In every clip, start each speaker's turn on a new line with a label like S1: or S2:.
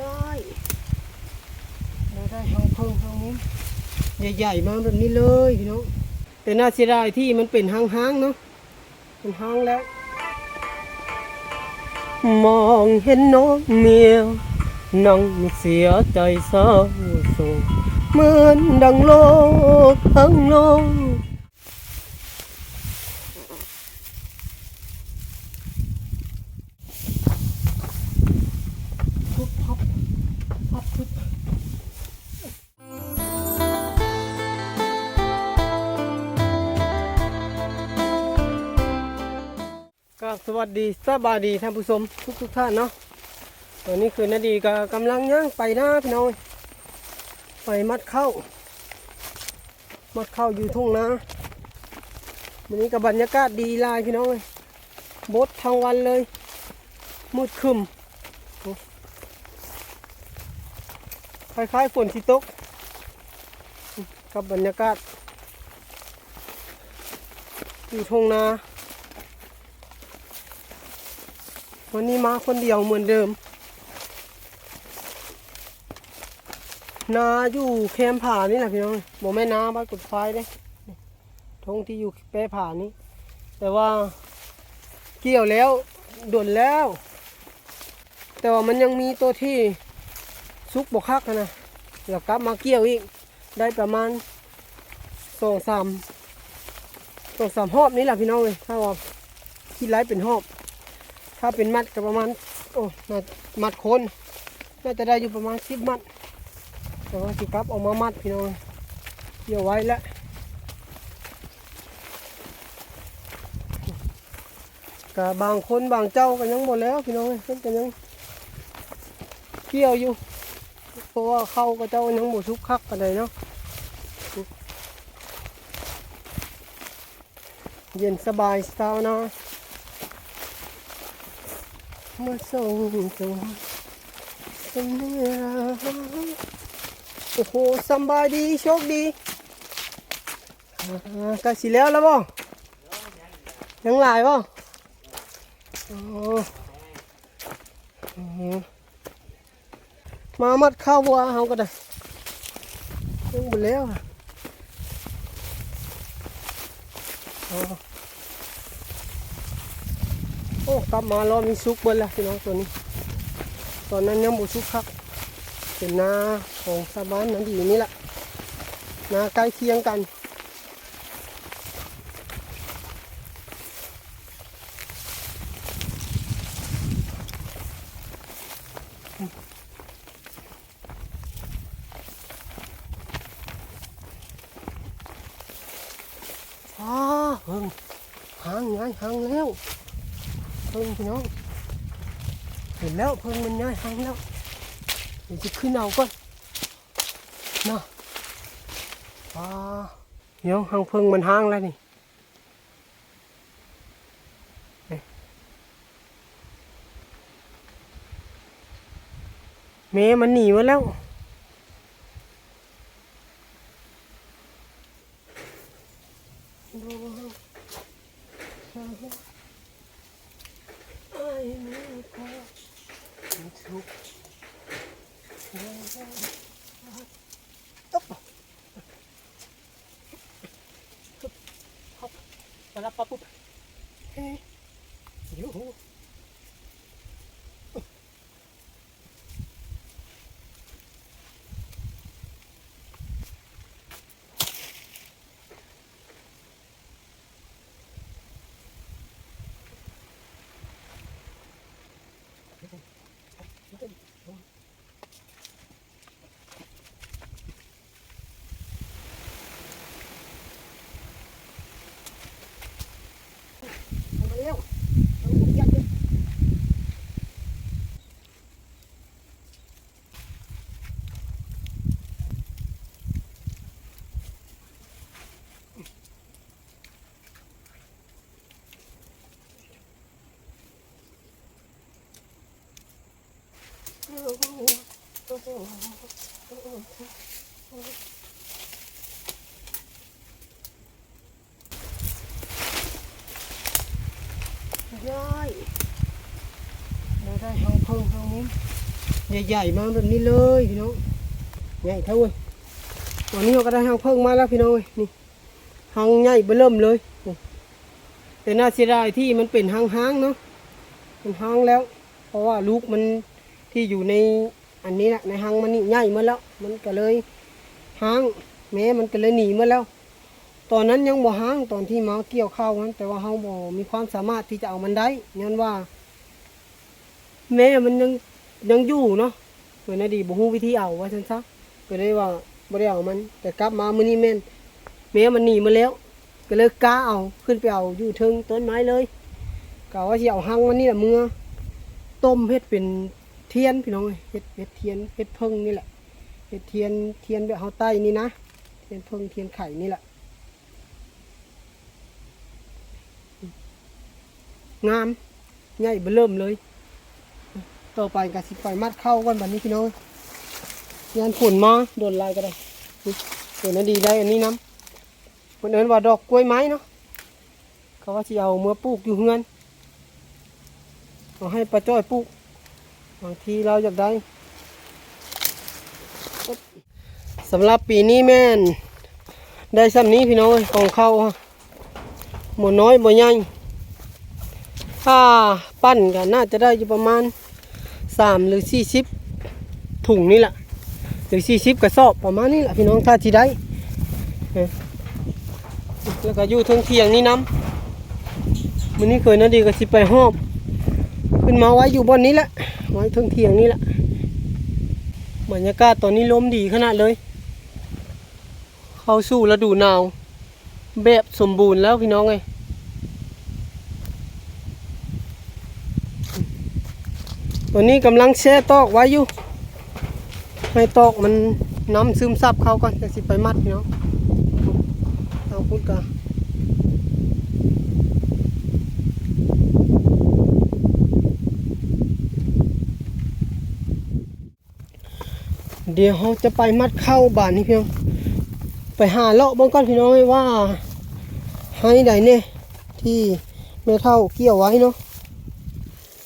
S1: ย่อยเราได้ห้องเพิ่งห้องนี้ใหญ่ๆมาแบบนี้เลยพี่น้องแต่น่าเสียดายที่มันเป็นห้างๆเนาะเป็นห้างแล้ว มองเห็นน้องเมียนั่งเสียใจเศร้าโศกเหมือนดังโลกทั้งโลกุบพับพับทุบก็สวัสดีสบายดีท่านผู้ชมทุกทุกท่านเนาะตอนนี้คือนาดีก็กำลังย่างไปหน้าพี่น้องไปมัดเข้า มัดเข้าอยู่ทุ่งนาวันนี้กับบรรยากาศดีลายพี่น้องเลยบดทั้งวันเลยมืดคึม ล้ายๆฝนสิตก กับบรรยากาศ อยู่ทงนา วันนี้มาคนเดียวเหมือนเดิม นาอยู่แคมผานี่แหละพี่น้องโมแม่นาบ้านกุดไฟเลยทงที่อยู่แปรผานี้ แต่ว่าเกี่ยวแล้วด่วนแล้ว แต่ว่ามันยังมีตัวที่ ซุกบกคักนะเดี๋ยวกลับมาเกี่ยวอีก ได้ประมาณสองสามสองสามหอบนี่แหละพี่น้องเลยถ้าว่าคิดไรเป็นหอบ ถ้าเป็นมัดก็ประมาณโอ้น่ามัดคนน่าจะได้อยู่ประมาณสิบมัดแต่ว่าสิกลับออกมามัดพี่น้องเกี่ยวไว้แล้วก็บางคนบางเจ้าก็ยังหมดแล้วพี่น้องเอ้ยเพิ่นก็ยังเกี่ยวอยู่ เพราะว่าเข้าก็เจ้ายังหมดทุกคักกันเลยเนาะเย็นสบายสาวนะเมื่อส่งตัวเสนอโอ้โหสบายดีโชคดีอ่าใกล้สิแล้วแล้วบ่ยังหลายบ่โอ้อื มามัดข้าววัวเขาก็ได้ยังไปแล้วโอ้กลับมาแล้วมีซุกเบิ้ลละพี่น้องตัวนี้ ตอนนั้นยังบุซุกครับเป็นนาของชาวบ้านนั้นดีนี่แหละนาใกล้เคียงกัน อ้าเพิ่งหางย้ายหางแล้วเพิ่งพี่น้องเห็นแล้วเพิ่งมันย้ายหางแล้วเดี๋ยวจะขึ้นเอาก่อนนะอ้าเดี๋ยวหางเพิ่งมันหางแล้วนี่เมย์มันหนีมาแล้ว มาแล้วปั๊บปุ๊บเฮ้ยยูหูมาเร็วเอาลูกยัดเลย ย่อยเราได้ห้องเพิ่งห้องนี้ใหญ่ๆมาแบบนี้เลยพี่น้องใหญ่เท่าเว้ยตอนนี้เราก็ได้หางเพิ่งมาแล้วพี่น้องเว้ยนี่หางใหญ่เบิ่มเลยแต่น่าเสียดายที่มันเป็นหางๆเนาะมันหางแล้ว เพราะว่าลูกมันที่อยู่ใน อันนี้แหละในหางมันนี่ใหญ่มาแล้ว มันก็เลยหางแม้มันก็เลยหนีมาแล้ว ตอนนั้นยังบ่หางตอนที่มาเกี่ยวข้าวมันแต่ว่าเฮาบ่มีความสามารถที่จะเอามันได้ย้อนว่า แม่มันยังยังอยู่เนาะเหมือนอดีตบ่ฮู้วิธีเอาว่าซั่นซะก็เลยว่าบ่ได้เอามัน แต่กลับมามื้อนี้แม่นแม่มันหนีมาแล้ว ก็เลยกล้าเอาขึ้นไปเอาอยู่เทิงต้นไม้เลยกะว่าสิเอาหังมันนี่แหละเมื่อต้มเฮ็ดเป็น เทียนพี่น้องเอ้ยเฮ็ดเฮ็ดเทียนเฮ็ดเพิ่งนี่แหละเฮ็ดเทียนเทียนแบบเฮาใต้นี่นะเทียนเพิ่งเทียนไข่นี่แหละงามใหญ่เบิ่เริ่มเลย ต่อไปก็สิปล่อยมัดเข้าก่อนบัดนี้พี่น้องงานฝนมาโดนลายก็ได้นี่เดี๋ยวนั้นดีได้อันนี้น้ำคนเอิ้นว่าดอกกล้วยไม้เนาะเขาว่าสิเอาเมื่อปลูกอยู่เฮือนเอาให้ป้าจ้อยปลูก บางทีเราอยากได้สำหรับปีนี้แม่น ได้ซ้ำนี้พี่น้องของเข้าหมดน้อยบ่ใหญ่ถ้าปั้นก็น่าจะได้อยู่ประมาณสามหรือสี่สิบถุงนี่แหละหรือสี่สิบกระสอบประมาณนี้แหละพี่น้องถ้าที่ได้แล้วก็อยู่ทงเทียงนี่น้ำมันนี้เคยนาดีก็สิไปหอบ ขึ้นมาไว้อยู่บนนี้แหละ ไว้เทงเทียงนี่แหละบรรยากาศตอนนี้ลมดีขนาดเลย เข้าสู่ฤดูหนาว แบบสมบูรณ์แล้วพี่น้องเอ้ยตัวนี้กำลังแช่ตอกไว้อยู่ให้ตอกมันน้ำซึมซับเข้าก่อนจะสิไปมัดเนาะเอาพูดกัน เดี๋ยวเราจะไปมัดเข้าบ้านนี่พี่น้องไปหาเลาะบ้างก่อนพี่น้องว่าให้ใดเนี่ยที่แม่เท่าเกี่ยวไว้เนาะ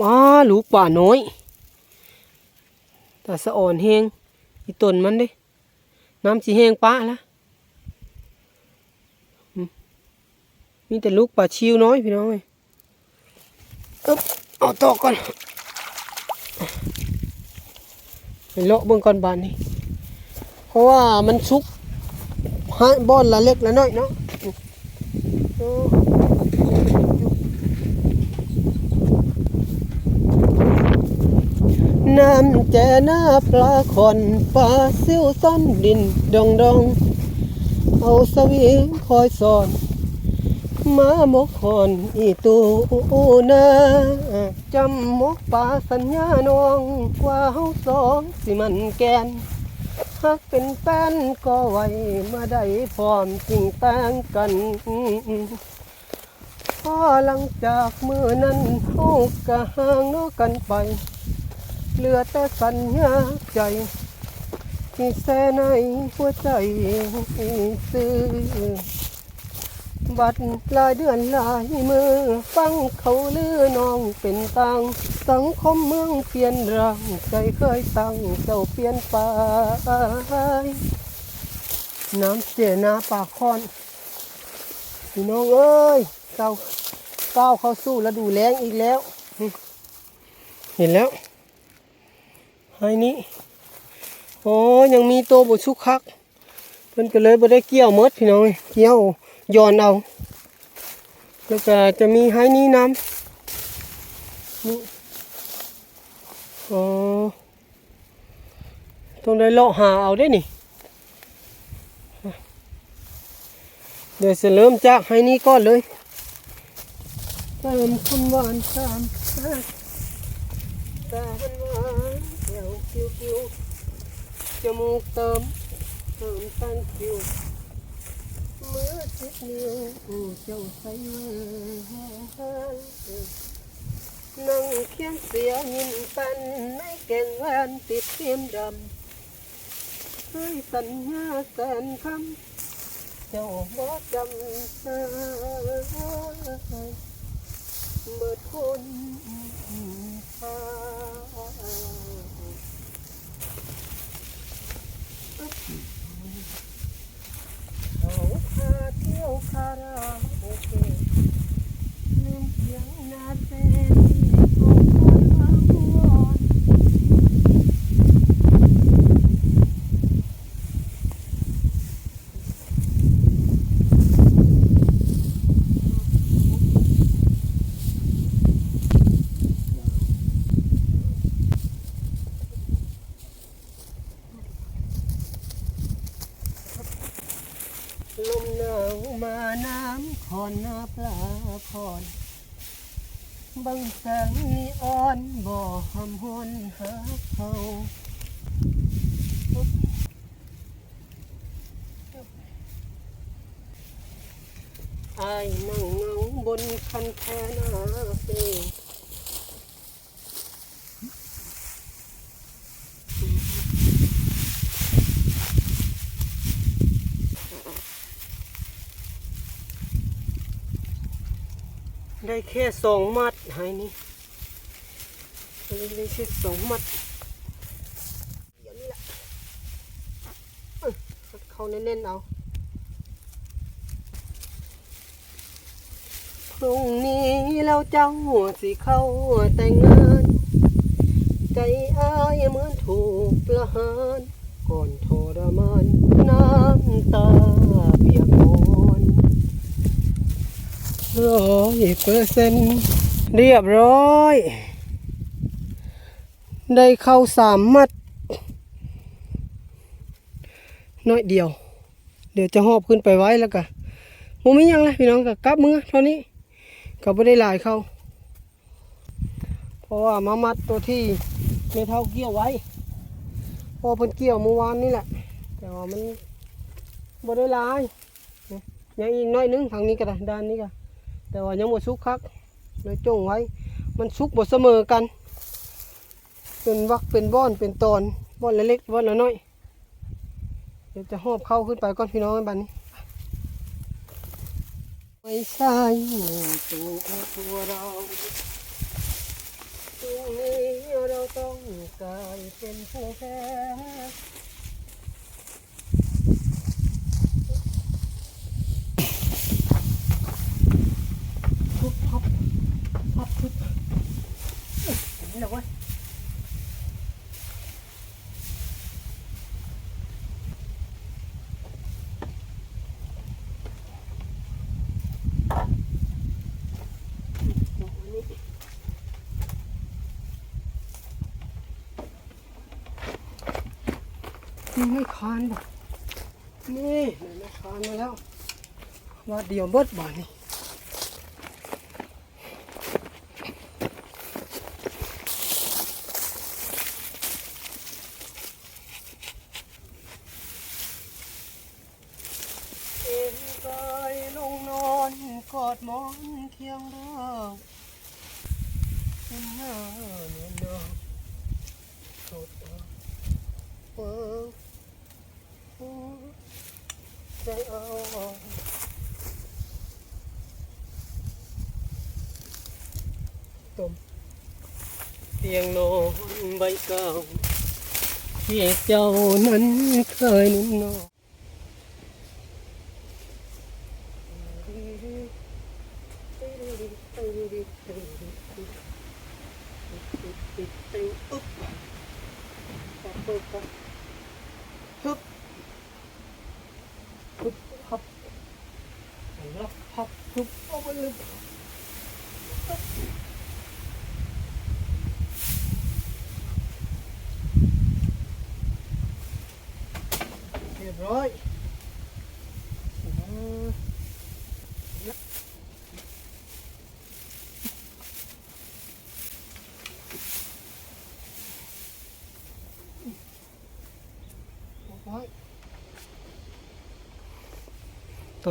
S1: ว้าลูกป่าน้อยแต่สะอ่อนแหงอีต้นมันเด้น้ำสีแหงปะละมีแต่ลูกป่าชิวน้อยพี่น้องเอ้ยอึ๊บเอาตอกก่อน เลาะเบื้องก่อนบานนี่เพราะว่ามันสุกให้บอนละเล็กละน้อยเนาะน้ำแจหน้าปลาขอนปลาซิวซ่อนดินดองดองเอาสวิงคอยสอน มามกขอนอีตูนาจำมกปลาสัญญานองกว่าเฮาสองสิมันแกนหักเป็นแป้นก็ไว้มาได้พร้อมจริงแต่งกันพอหลังจากมือนั้นเฮากะห่างนาะกันไป เหลือแต่สัญญาใจที่แซ่ในหัวใจซื้อ บัดลายเดือนลายมือ ฟังเขาลือน้องเป็นตังสังคมเมืองเปลี่ยนร่างใจเคยตั้งเจ้าเปลี่ยนไปน้ำเสียนาปากคอนพี่น้องเอ้ยเก้าเก้าเข้าสู้แล้วดูแรงอีกแล้ว เห็นแล้วให้นี้โอ้ยังมีตัวบุชุกคักเพิ่นก็เลยบ่ได้เกี่ยวหมดพี่น้องเกี่ยว ย้อนเอาแล้วก็จะมีให้นี้น้ำนี่อ๋อต้องได้เลาะหาเอาได้นี่เดี๋ยวจะเริ่มจากให้นี้ก่อนเลยตามคำหวานตามรักตาหวานแก้วคิ้วคิ้วจมูกเติมเติมตั้งคิ้วเมื่อสิบนิ้วเจ้าใส่แหวนนั่งเคียงเสียยินปันในแก่งแหวนติดเทียมดำเคยสัญญาแสนคำเจ้าบ่จำเบิดคนฟ้า eu cara. คอนนาปลาพรบังแสงนีออนบ่อหำหวนหาเขาไอ้นั่งนั่งบนคันแค่นาเฟ ได้แค่สองมัดให้นี่ได้แค่สองมัดเดี๋ยวนี้แหละเอ้ยเข้าแน่นๆเอาพรุ่งนี้เราเจ้าสิเข้าแต่งงาน ใจอ้ายเหมือนถูกประหารก่อนทรมานน้ำตาเปียกหมอน ร้อยเปอร์เซ็นต์เรียบร้อย ได้เข้าสามมัด น้อยเดียว เดี๋ยวจะหอบขึ้นไปไว้แล้วก็มมียังเลยพี่น้องกับกลับมือเท่านี้ก็ไม่ได้หลายเข้า เพราะว่ามามัดตัวที่ไม่เท่าเกี่ยวไว้เพอเพิ่นเกี่ยวเมื่อวานนี่แหละ แต่ว่ามันบ่ได้หลายยังอีกน้อยนึงทางนี้ก็ได้ด้านนี้ก็ แต่ว่ายังบ่สุกคักเลยจงไว้ มันสุกบ่เสมอกัน เป็นวักเป็นบ้อนเป็นตอนบ้อนเล็กๆบ้อนละน้อยเดี๋ยวจะหอบเข้าขึ้นไปก่อนพี่น้องบัดนี้ไม่ใช่ตัวตัวเราตรงนี้เราต้องกลายเป็นผู้แพ้ทุบพับพับทุบเอ้ยนี่แหลยนนี้ยังไม่คานบ่นี่ไหมคานมาแล้วว่าเดียวเบิดบ่นี่ เอ็นกายลงนอนกอดหมอน เคียงร่างเป็นหน้าเนื้อหนาวสดเปิดหัวใจอ่อนต้มเตียงนอนใบเก่าที่เจ้านั้นเคยนุ่มนอน อึ๊บ ปับปึ๊บปับฮึบฮึบพับแล้วพับฮึบเอาไปเลยเรียบร้อยอืม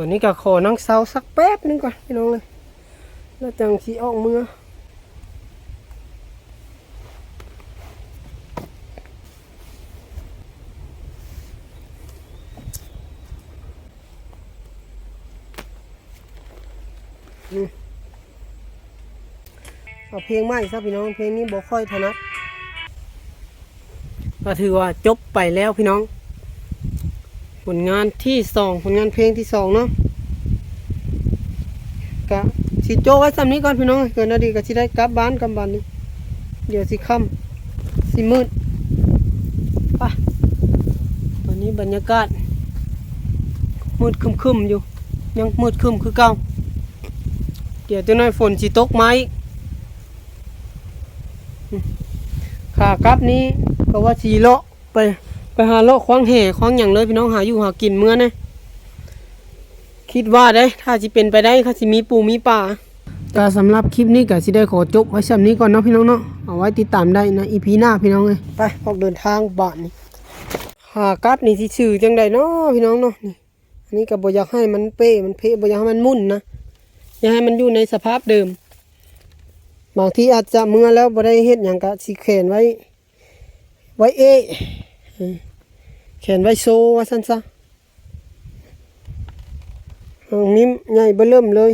S1: ตัวนี้ก็ขอนั่งเซาสักแป๊บนึงก่อนพี่น้องเลยแล้วจังสีออกมืออืมเอาเพลงใหม่ซะพี่น้องเพลงนี้บ่ค่อยถนัดก็ถือว่าจบไปแล้วพี่น้อง ผลงานที่สองผลงานเพลงที่สองเนาะกะสิโจไว้สำนี้ก่อนพี่น้องเกินนาดีก็สิได้กลับบ้านกลับบ้านนี้เดี๋ยวสิค่ำสิมืดไปตอนนี้บรรยากาศมืดครึมอยู่ ยังมืดคึมคือเก่าเดี๋ยวจะน้อยฝนสิตกไหมอืมขากลับนี้ก็ว่าสีเลาะไป ไปหาเลาะควางแห่ควางอย่างเลยพี่น้องหาอยู่หากินเมื่อนะคิดว่าได้ ถ้าสิเป็นไปได้เขาสิมีปูมีป่าก็สำหรับคลิปนี้ก็สิได้ขอจบไว้สำนี้ก่อนเนาะพี่น้องเนาะเอาไว้ติดตามได้นะอีพีหน้าพี่น้องเลยไปออกเดินทางบ้านนี่หากลับนี่สิชื่อจังใดเนาะพี่น้องเนาะนี่อันนี้ก็บ่อยากให้มันเป้มันเพบ่อยากให้มันมุ่นนะอยากให้มันอยู่ในสภาพเดิมบางทีอาจจะเมื่อแล้วบ่ได้เฮ็ดหยังก็สิเขียนไว้ ไว้เอะอืม เขียนไว้โซว่าสั้นซะห้องนี้ใหญ่เบิ่มเลย